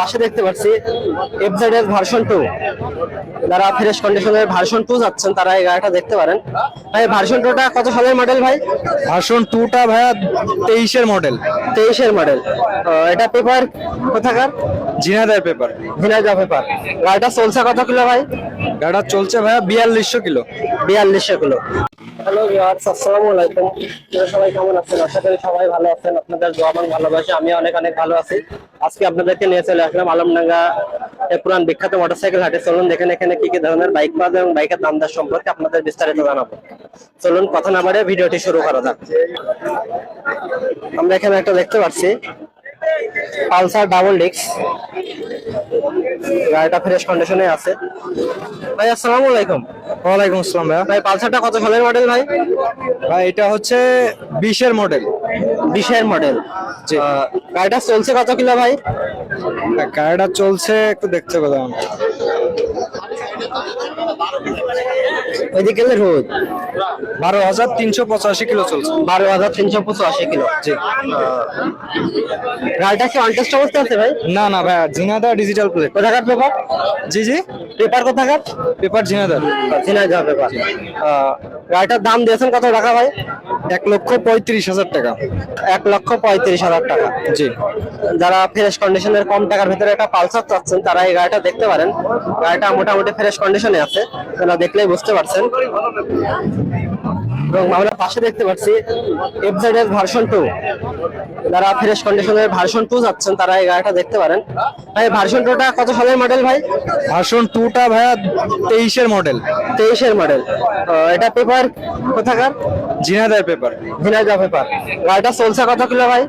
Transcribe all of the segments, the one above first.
পাশে দেখতে পাচ্ছি এফজেড এর ভার্সন টু যারা ফ্রেশ কন্ডিশনের ভার্সন টু যাচ্ছেন তারা এই গাড়িটা দেখতে পারেন। ভাই ভার্সন টুটা কত সালের মডেল ভাই? ভার্সন টু টুটা ভাইয়া তেইশের মডেল তেইশের মডেল এটা পেপার কোথাকার? জিনাদার পেপার ঝিনাইদহ পেপার গাড়িটা চলছে কত কিলো ভাই? গাড়িটা চলছে ভাইয়া বিয়াল্লিশশো কিলো। বিয়াল্লিশশো কিলো। হ্যালো ভিউয়ার্স আসসালামু আলাইকুম আপনারা সবাই কেমন আছেন? আশা করি সবাই ভালো আছেন। আপনাদের দোয়া এবং ভালোবাসা আমি অনেক অনেক ভালো আছি। আজকে আপনাদেরকে নিয়ে চলে আসলাম আলমডাঙ্গা পুরান বিখ্যাত মোটরসাইকেল হাটে। চলুন, দেখেন এখানে কি কি ধরনের বাইক পাওয়া যায় এবং বাইকের দাম দর সম্পর্কে আপনাদের বিস্তারিত জানাব। চলুন, কথা না বাড়ে ভিডিওটি শুরু করা যাক। আমরা এখানে একটা দেখতে পাচ্ছি। পালসার ডাবল ডিক্স গাড়িটা ফ্রেশ কন্ডিশনে আছে। ভাই আসসালামু আলাইকুম। ওয়ালাইকুম আসসালাম ভাই ভাই পালসারটা কত সালের মডেল ভাই? ভাই এটা হচ্ছে বিশের মডেল বিশের মডেল। গাড়িটা চলছে কত কিলো ভাই? গাড়িটা চলছে একটু দেখতে পেলাম ওইদিকে রোদ বারো হাজার তিনশো পঁচাশি কিলো চলছে। বারো হাজার তিনশো পঁচাশি কিলো জি। গাড়িটা কি অনটেস্ট অবস্থা আছে ভাই? না না ভাইয়া জিনাদা ডিজিটাল প্লেট কোথাকার পেপার জি জি। পেপার কোথাকার? পেপার জিনাদার ঝিনাইদহ পেপার গাড়িটার দাম দিয়েছেন কত টাকা ভাই? এক লক্ষ পঁয়ত্রিশ হাজার টাকা। এক লক্ষ পঁয়ত্রিশ হাজার টাকা। জি। যারা ফ্রেশ কন্ডিশনের কম টাকার ভিতরে একটা পালসার চাচ্ছেন তারা এই গাড়িটা দেখতে পারেন। গাড়িটা মোটামুটি ফ্রেশ কন্ডিশনে আছে। তারা দেখলেই বুঝতে পারছেন। এবং আমরা পাশে দেখতে পাচ্ছি এফজেডের ভার্সন টু যারা ফ্রেশ কন্ডিশনের ভার্সন টু যাচ্ছেন তারা এই গাড়িটা দেখতে পারেন। ভাই ভার্সন টুটা কত সালের মডেল ভাই? ভার্সন টুটা ভাইয়া তেইশের মডেল তেইশের মডেল এটা পেপার কোথাকার? জিনাদার পেপার জিনাদার পেপার গাড়িটা চলছে কত কিলো ভাই?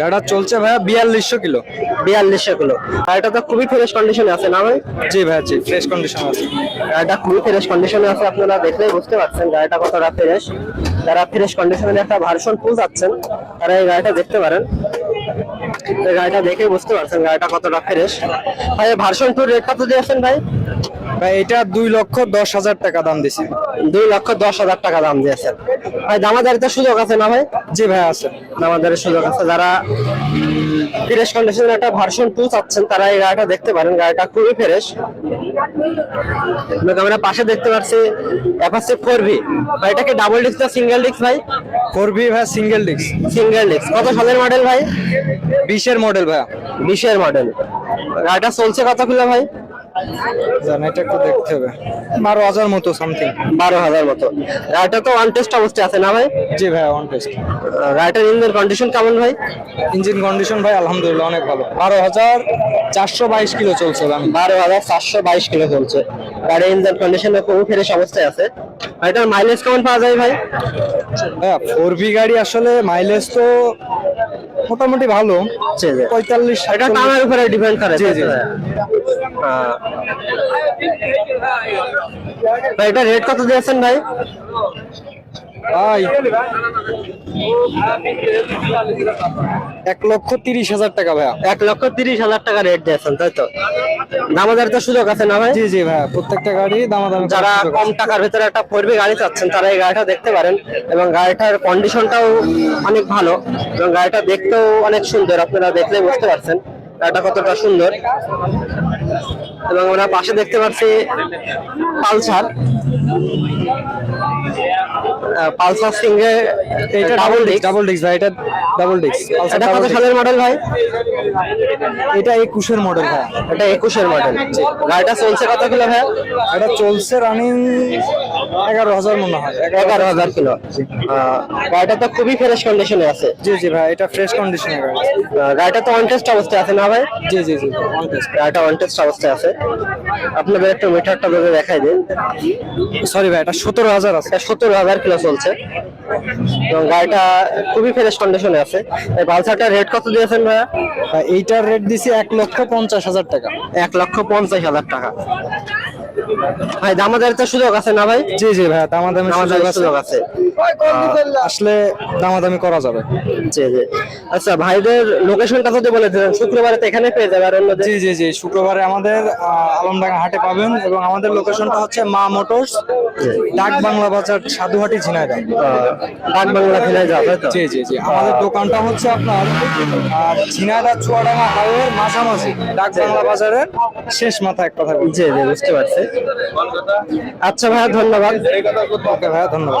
গাড়িটা চলছে ভাইয়া বিয়াল্লিশশো কিলো। বিয়াল্লিশশো কিলো। গাড়িটা তো খুবই ফ্রেশ কন্ডিশনে আছে না ভাই? জি ভাইয়া জি ফ্রেশ কন্ডিশন আছে। গাড়িটা খুবই ফ্রেশ কন্ডিশনে আছে আপনারা দেখলেই বুঝতে পারছেন গাড়িটা কতটা ফ্রেশ যারা ফ্রেশ কন্ডিশনের একটা ভার্সন ফুল যাচ্ছেন তারা এই গাড়িটা দেখতে পারেন। গাড়িটা দেখে বুঝতে পারছেন গাড়িটা কতটা ফ্রেশ ভাই ভার্সন টু রেট কত দিয়েছেন ভাই? ভাই এটা দুই লক্ষ দশ হাজার টাকা দাম দিছি। দুই লক্ষ দশ হাজার টাকা দাম দিয়েছেন। ভাই দামাদারিতে সুযোগ আছে না ভাই? জি ভাই আছে। দামাদারের সুযোগ আছে। যারা ফ্রেশ কন্ডিশনের একটা ভার্সন টু চাচ্ছেন তারা এই গাড়িটা দেখতে পারেন। গাড়িটা খুবই ফ্রেশ আমরা পাশে দেখতে পাচ্ছি অ্যাপাসি ফোর ভি ভাই এটা কি ডাবল ডিস্ক না সিঙ্গেল ডিস্ক ভাই? ফোর বি ভাই সিঙ্গেল ডিস্ক সিঙ্গেল ডিস্ক কত সালের মডেল ভাই? বিশের মডেল ভাইয়া। বিশের মডেল গাড়িটা চলছে কত কিলো ভাই? জান এটা একটু দেখতে হবে। বারো হাজার মতো সামথিং বারো হাজার মতো। গাড়িটা তো ওয়ান টেস্ট অবস্থায় আছে না ভাই? জি ভাই অন টেস্ট গাড়িটার ইঞ্জিন কন্ডিশন কেমন ভাই? ইঞ্জিন কন্ডিশন ভাই আলহামদুলিল্লাহ অনেক ভালো। বারো হাজার চারশো বাইশ কিলো চলছে আমি বারো হাজার চারশো বাইশ কিলো চলছে। গাড়ির ইঞ্জিন কন্ডিশন খুবই ফ্রেশ অবস্থায় আছে। গাড়িটার মাইলেজ কেমন পাওয়া যায় ভাই? ভাইয়া ফোর বি গাড়ি আসলে মাইলেজ তো মোটামুটি ভালো। পঁয়তাল্লিশ এটা টানার উপরে ডিপেন্ড করে জি, জি, জি। হ্যাঁ। ভাই এটা রেট কত দিয়েছেন ভাই ভাই। এক লক্ষ তিরিশ হাজার টাকা ভাইয়া। এক লক্ষ তিরিশ হাজার টাকা রেট দিয়েছেন তাই তো? দামাদার তো সুযোগ আছে না ভাই? জি জি প্রত্যেকটা গাড়ি যারা কম টাকার ভিতরে একটা গাড়ি চাচ্ছেন তারা এই গাড়িটা দেখতে পারেন। এবং গাড়িটার কন্ডিশনটাও অনেক ভালো। এবং গাড়িটা দেখতেও অনেক সুন্দর আপনারা দেখলে বুঝতে পারছেন। গাড়িটা কতটা সুন্দর। এবং আমরা পাশে দেখতে পাচ্ছি পালসার। পালসার সিঙ্গে এটা ডাবল ডিস্ক ডাবল ডিস্ক ভাই এটা ডাবল ডিস্ক এটা কত সালের মডেল ভাই? এটা একুশের মডেল ভাই। এটা একুশের মডেল গাড়িটা চলছে কত কিলো ভাই? এটা চলছে রানিং এগারো হাজার মনে হয়। এগারো হাজার কিলো। গাড়িটা তো খুবই ফ্রেশ কন্ডিশনে আছে। জি জি ভাই এটা ফ্রেশ কন্ডিশনের গাড়ি। গাড়িটা তো অন টেস্ট অবস্থায় আছে না ভাই? জি জি জি অন টেস্ট গাড়িটা অন টেস্ট অবস্থায় আছে। আপনাদের একটু মিটারটা যদি দেখাই দিন। সরি ভাই এটা সতেরো হাজার আছে। এটা সত্তর হাজার কিলো চলছে। এবং গাড়িটা খুবই ফ্রেশ কন্ডিশনে আছে। এই পালসারটার রেট কত দিয়েছেন ভাইয়া? এইটার রেট দিছি এক লক্ষ পঞ্চাশ হাজার টাকা। এক লক্ষ পঞ্চাশ হাজার টাকা। ভাই দামাদারের তো সুযোগ আছে না ভাই? জি জি ভাই দামাদামি সুযোগ আছে। আসলে দামাদামি করা যাবে। জি জি। আচ্ছা ভাইদের লোকেশনটা যদি বলে দিতেন শুক্রবারে তো এখানে পেয়ে যাবে আর অন্যদের জি জি জি শুক্রবারে আমাদের আলমডাঙ্গা হাটে পাবেন এবং আমাদের লোকেশনটা হচ্ছে মা মোটরস ডাক বাংলা বাজার সাধুহাটি ঝিনাইদহ। ডাক বাংলা তো? জি জি জি আমাদের দোকানটা হচ্ছে আপনার ঝিনাইদহ চুয়াডাঙ্গা হাইওয়ের মাঝামাঝি ডাক বাংলা বাজারের শেষ মাথা এক কথা জি জি বুঝতে পারছি। আচ্ছা ভাইয়া ধন্যবাদ। ওকে ভাইয়া ধন্যবাদ।